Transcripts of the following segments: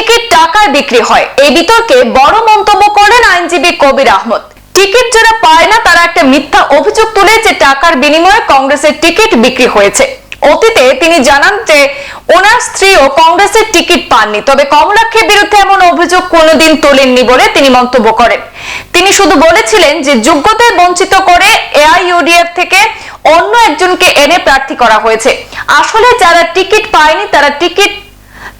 Ticket টাকায় বিক্রি হয়। এই বিতর্কে বড় মন্তব্য করেন আইনজীবী কবির আহমদ। টিকিট যারা পায় না, তারা একটা মিথ্যা অভিযোগ তুলে যে টাকার বিনিময়ে কংগ্রেসের টিকিট বিক্রি হয়েছে। অতীতে তিনি জানান যে, ওনার স্ত্রীও কংগ্রেসের টিকিট পাননি। তবে কমলাক্ষের বিরুদ্ধে এমন অভিযোগ কোনোদিন তোলেননি বলে তিনি মন্তব্য করেন। তিনি শুধু বলেছিলেন যে, যোগ্যতায় বঞ্চিত করে এআইইউডিএফ থেকে অন্য একজনকে এনে প্রার্থী করা হয়েছে। আসলে যারা টিকিট পায়নি, তারা টিকিট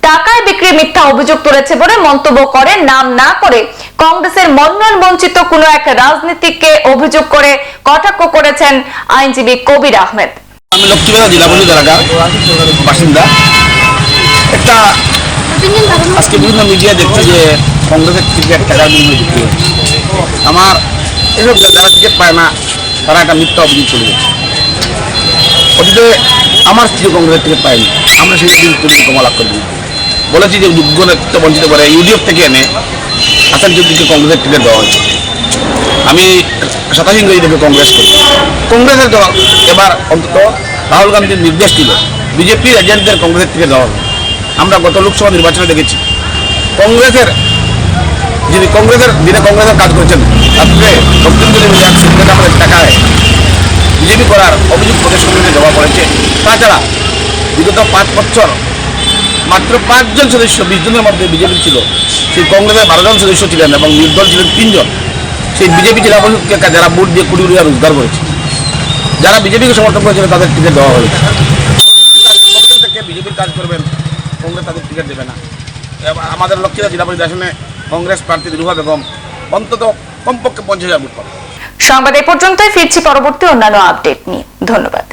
টাকায় বিক্রি মিথ্যা অভিযোগ তুলেছে বলে মন্তব্য করে। নাম না করে কংগ্রেসের মনোনয়ন বঞ্চিত কোনো এক রাজনীতিককে অভিযোগ করে কটাক্ষ করেছেন আইনজীবী কবির আহমেদ। আমি লক্ষ্মীবেলা জেলা পরিষদ এলাকার বাসিন্দা। একটা আজকে বিভিন্ন মিডিয়া দেখছে যে কংগ্রেসের টিকিট টাকার বিনিময়ে বিক্রি আমার এসব যারা টিকিট পায় না, তারা একটা মিথ্যা অভিযোগ চলে অতীতে আমার স্ত্রী কংগ্রেসের টিকিট পায়নি। আমরা সেই দিন তুলি কমলাক্ষ দিই বলেছি যে যোগ্য নেতৃত্ব বঞ্চিত করে, ইউডিএফ থেকে এনে হাসান চৌধুরীকে কংগ্রেসের টিকিট দেওয়া হয়েছে। আমি সাতাশ ইংরেজি থেকে কংগ্রেস করি। কংগ্রেসের দল এবার অন্তত রাহুল গান্ধীর নির্দেশ দিল, বিজেপির এজেন্টদের কংগ্রেসের থেকে দেওয়া হবে। আমরা গত লোকসভা নির্বাচনে দেখেছি, কংগ্রেসের যিনি কংগ্রেসের যিনি কংগ্রেসের কাজ করেছেন সিন্ডিকেট আমাদের টাকায় বিজেপি করার অভিযোগ প্রদেশ কংগ্রেসে জমা পড়েছে। তাছাড়া বিগত পাঁচ বছর মাত্র পাঁচজন সদস্য বিশ জনের মধ্যে বিজেপি ছিল। সেই কংগ্রেসের বারো জন সদস্য ছিলেন এবং নির্দল ছিলেন তিনজন। সেই বিজেপি জেলা পরিষদকে যারা ভোট দিয়ে কোটি কোটি টাকা রোজগার করেছে। যারা বিজেপিকে সমর্থন করেছিল তাদের টিকিট দেওয়া হয়েছে কংগ্রেস থেকে বিজেপির কাজ করবেন কংগ্রেস তাদের টিকিট দেবে না। আমাদের লক্ষ্মীরা জেলা পরিষদ আসনে কংগ্রেস প্রার্থী রুহা বেগম অন্তত কমপক্ষে পঞ্চাশ হাজার ভোট পাবে। সংবাদ এ পর্যন্তই ফিরছি পরবর্তী অন্যান্য আপডেট নিয়ে। ধন্যবাদ।